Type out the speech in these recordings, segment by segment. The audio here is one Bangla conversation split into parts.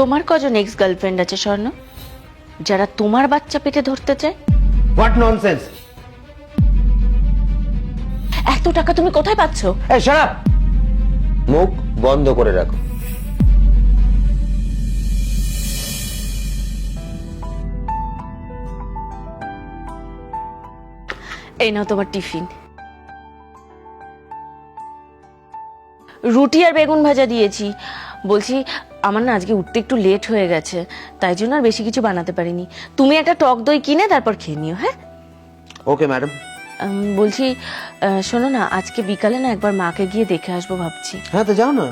তোমার কজন এক্স গার্লফ্রেন্ড আছে স্বর্ণ? যারা তোমার বাচ্চা পেটে ধরতে চায়? হোয়াট ননসেন্স এত টাকা তুমি কোথায় পাচ্ছ? এই শাট আপ মুখ বন্ধ করে রাখো। এই নাও তোমার টিফিন। রুটি আর বেগুন ভাজা দিয়েছি। বলছি আমার না আজকে উঠতে একটু লেট হয়ে গেছে তাই জন্য আর বেশি কিছু বানাতে পারিনি। তুমি একটা টক দই কিনে তারপর খেয়ে নিও হ্যাঁ? ওকে ম্যাডাম বলছি শোনো না আজকে বিকালে না একবার মাকে গিয়ে দেখে আসব ভাবছি। হ্যাঁ তো যাও না।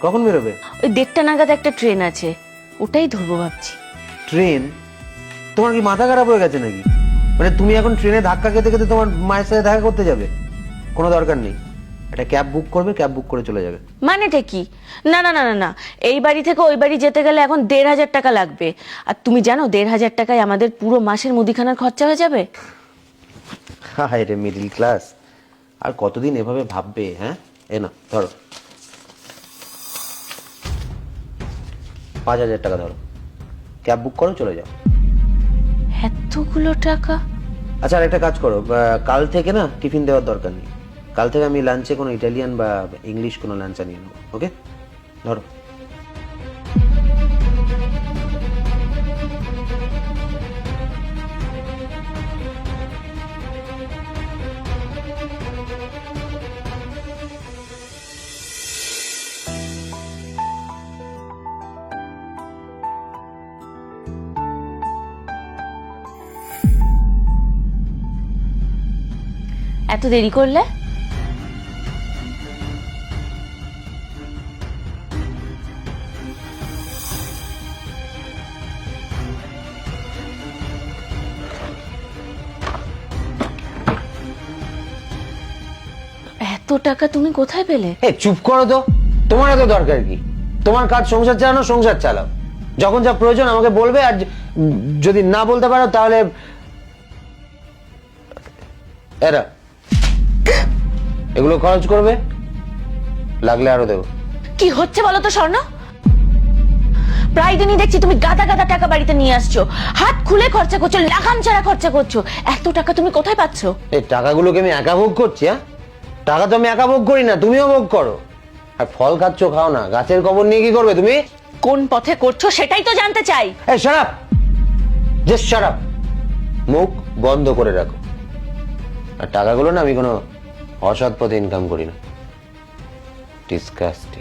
কখন বেরোবে? ওই দেড়টা নাগাদ একটা ট্রেন আছে ওটাই ধরবো ভাবছি। ট্রেন? তোমার কি মাথা খারাপ হয়ে গেছে নাকি? মানে তুমি এখন ট্রেনে ধাক্কা খেতে খেতে তোমার মায়ের সাথে দেখা করতে যাবে? কোনো দরকার নেই। একটা ক্যাব বুক করবে ক্যাব বুক করে চলে যাবে। মানেটা কি? না না না না না। এই বাড়ি থেকে ওই বাড়ি যেতে গেলে এখন দেড় হাজার টাকা লাগবে। আর তুমি জানো দেড় হাজার টাকায় আমাদের পুরো মাসের মুদিখানার খরচা হয়ে যাবে? হায় রে মিডিল ক্লাস আর কতদিন এভাবে ভাববে হ্যাঁ? এ না ধরো। পাঁচ হাজার টাকা ধরো। ক্যাব বুক করো চলে যাও। এতগুলো টাকা? আচ্ছা আর একটা কাজ করো। আহ, কাল থেকে না টিফিন দেওয়ার দরকার নেই। কাল থেকে আমি লাঞ্চে কোনো ইটালিয়ান বা ইংলিশ কোনো লাঞ্চ আনিয়ে নেব, ওকে? ধরো। এত দেরি করলে? টাকা তুমি কোথায় পেলে? এ চুপ করো তো। তোমার এত দরকার কি? তোমার কাজ সংসার চালানো সংসার চালাও। যখন যা প্রয়োজন আমাকে বলবে আর যদি না বলতে পারো তাহলে এরা। এগুলো খরচ করবে লাগলে আরও দেবো। কি হচ্ছে বলো তো স্বর্ণ? প্রায় দিনই দেখছি তুমি গাদা গাদা টাকা বাড়িতে নিয়ে আসছো। হাত খুলে খরচা করছ লাগাম ছাড়া খরচা করছ। এত টাকা তুমি কোথায় পাচ্ছো? এই টাকাগুলোকে আমি একা ভোগ করছি হ্যাঁ? টাকা তো আমি একা ভোগ করি না তুমিও ভোগ করো। আর ফল খাচ্ছ খাও না গাছের কবর নিয়ে কি করবে তুমি? কোন পথে করছ সেটাই তো জানতে চাই। এই শারাপ জাস্ট শারাপ মুখ বন্ধ করে রাখো। আর টাকাগুলো না আমি কোনো অসৎ পথে ইনকাম করি না। ডিসকাস্টিং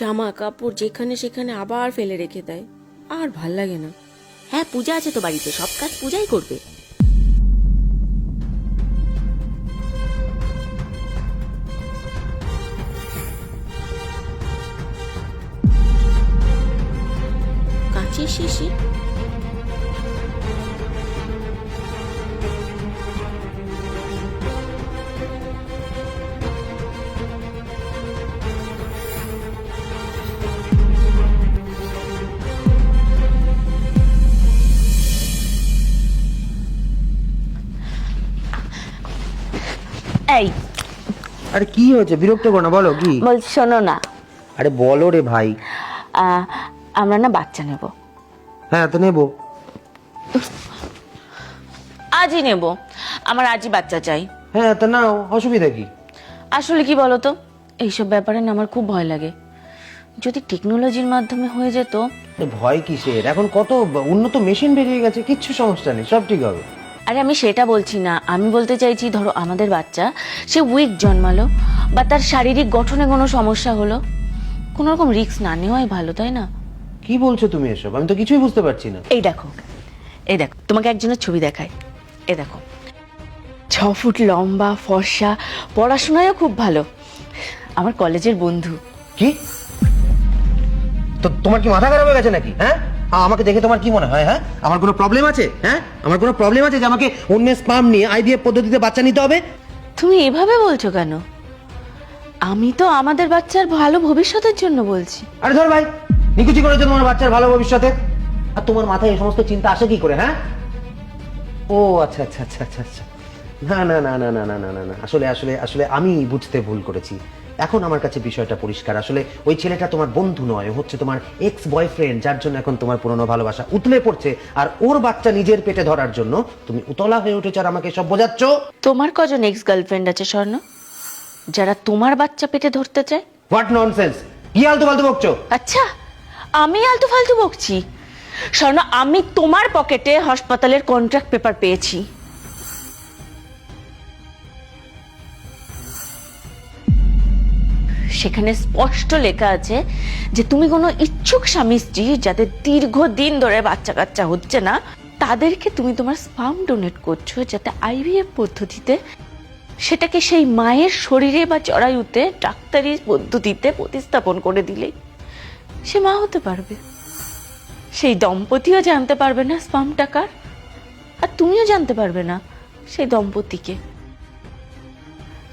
জামা কাপড় যেখানে সেখানে আবার ফেলে রেখে দেয়। আর ভালো লাগে না। হ্যাঁ পূজা আছে তো বাড়িতে সব কাজ পূজাই করবে। কাঁচের শেষে আরে কি হয়েছে? বিরক্ত করো না বলো কি? বলছি শোনো না। আরে বলো রে ভাই। আহ, আমরা না বাচ্চা নেব। হ্যাঁ তো নেব। আজই নেব। আমার আজই বাচ্চা চাই। হ্যাঁ তো নাও অসুবিধা কি? আসলে কি বলতো এইসব ব্যাপারে না আমার খুব ভয় লাগে। যদি টেকনোলজির মাধ্যমে হয়ে যেত। ভয় কিসের? এখন কত উন্নত মেশিন বেরিয়ে গেছে কিচ্ছু সমস্যা নেই সব ঠিক হবে। আরে আমি সেটা বলছি না। আমি বলতে চাইছি ধরো আমাদের বাচ্চা সে উইক জন্মালো বা তার শারীরিক গঠনে কোনো সমস্যা হলো। কোনো রকম রিস্ক না নেওয়াই ভালো তাই না? কি বলছো তুমি এসব? আমি তো কিছুই বুঝতে পারছি না। এই দেখো এই দেখো তোমাকে একজনের ছবি দেখায় এ দেখো ছ ফুট লম্বা ফর্সা পড়াশোনায়ও খুব ভালো। আমার কলেজের বন্ধু। কি? তো তোমার কি মাথা খারাপ হয়ে গেছে নাকি হ্যাঁ? আমাকে দেখে তোমার কি মনে হয় হ্যাঁ? আমার কোনো প্রবলেম আছে? হ্যাঁ? আমার কোনো প্রবলেম আছে যে আমাকে অন্যের স্পাম নিয়ে আইভিএফ পদ্ধতিতে বাচ্চা নিতে হবে? তুমি এভাবে বলছো কেন? আমি তো আমাদের বাচ্চার ভালো ভবিষ্যতের জন্য বলছি। আরে ধর ভাই নিকুচি করার জন্য তোমার বাচ্চার ভালো ভবিষ্যতে। আর তোমার মাথায় এই সমস্ত চিন্তা আসে কি করে হ্যাঁ? ও আচ্ছা আচ্ছা আচ্ছা আচ্ছা আচ্ছা। না না না না না না না না না আসলে আসলে আসলে আমি বুঝতে ভুল করেছি। এখন আমার কাছে বিষয়টা পরিষ্কার। আসলে ওই ছেলেটা তোমার বন্ধু নয় ও হচ্ছে তোমার এক্স বয়ফ্রেন্ড যার জন্য এখন তোমার পুরনো ভালোবাসা উতলে পড়ছে। আর ওর বাচ্চা নিজের পেটে ধরার জন্য তুমি উতলা হয়ে উঠেছো আর আমাকে সব বোঝাচ্ছ? তোমার কজন এক্স গার্লফ্রেন্ড আছে স্বর্ণ? যারা তোমার বাচ্চা পেটে ধরতে চায়? হোয়াট ননসেন্স কি আলতু ফালতু বকছো? আচ্ছা আমি আলতু ফালতু বকছি। স্বর্ণ আমি তোমার পকেটে হাসপাতালের কন্ট্রাক্ট পেপার পেয়েছি। সেখানে স্পষ্ট লেখা আছে যে তুমি কোনো ইচ্ছুক স্বামী, স্ত্রী যাদের দীর্ঘদিন ধরে বাচ্চা কাচ্চা হচ্ছে না, তাদেরকে তুমি তোমার স্পাম ডোনেট করছ যাতে আইভিএফ পদ্ধতিতে সেটাকে সেই মায়ের শরীরে বা জরায়ুতে ডাক্তারি পদ্ধতিতে প্রতিস্থাপন করে দিলে সে মা হতে পারবে। সেই দম্পতিও জানতে পারবে না স্পাম টাকার আর তুমিও জানতে পারবে না সেই দম্পতিকে।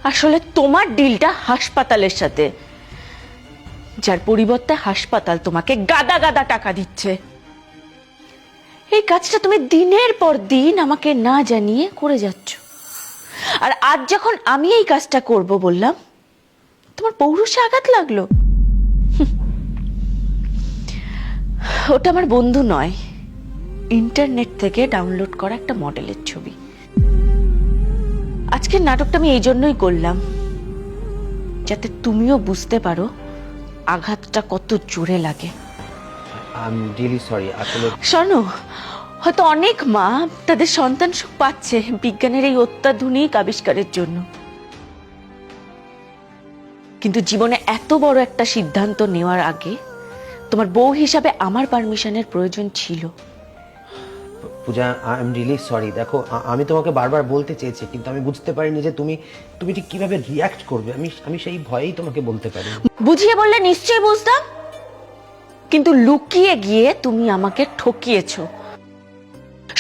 আসলে তোমার ডিলটা হাসপাতালের সাথে। যার পরিবর্তে হাসপাতাল তোমাকে গাদা গাদা টাকা দিচ্ছে। এই কাজটা তুমি দিনের পর দিন আমাকে না জানিয়ে করে যাচ্ছ। আর আজ যখন আমি এই কাজটা করব বললাম, তোমার পৌরুষে আঘাত লাগল। ওটা আমার বন্ধু নয়, ইন্টারনেট থেকে ডাউনলোড করা একটা মডেলের ছবি। আজকের নাটকটা আমি এই জন্যই করলাম যাতে তুমিও বুঝতে পারো আঘাতটা কত জোরে লাগে। সরি আসলে শোনো হয়তো অনেক মা তাদের সন্তান সুখ পাচ্ছে বিজ্ঞানের এই অত্যাধুনিক আবিষ্কারের জন্য। কিন্তু জীবনে এত বড় একটা সিদ্ধান্ত নেওয়ার আগে তোমার বউ হিসাবে আমার পারমিশনের প্রয়োজন ছিল। Puja I am really sorry দেখো আমি তোমাকে বারবার বলতে চেয়েছি, কিন্তু আমি বুঝতে পারিনি যে তুমি তুমি ঠিক কীভাবে রিয়াক্ট করবে। আমি আমি সেই ভয়েই তোমাকে বলতে পারি। বুঝিয়ে বললে নিশ্চয়ই বুঝতাম। কিন্তু লুকিয়ে গিয়ে তুমি আমাকে ঠকিয়েছো।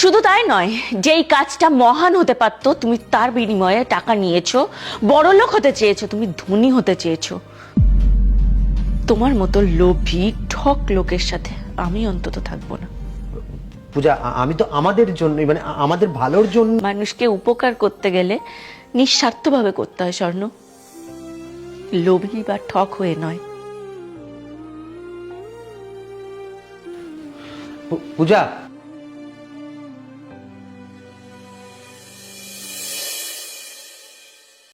শুধু তাই নয়, যেই কাজটা মহান হতে পারতো, তুমি তার বিনিময়ে টাকা নিয়েছো বড়লোক হতে চেয়েছো, তুমি ধনী হতে চেয়েছো। তোমার মতো লোভী, ঠক লোকের সাথে আমি অন্তত থাকব না। পূজা আমি তো আমাদের জন্য মানে আমাদের ভালোর জন্য মানুষকে উপকার করতে গেলে নিঃস্বার্থভাবে করতে হয় স্বর্ণ। লোভী বা ঠক হয়ে নয়। পূজা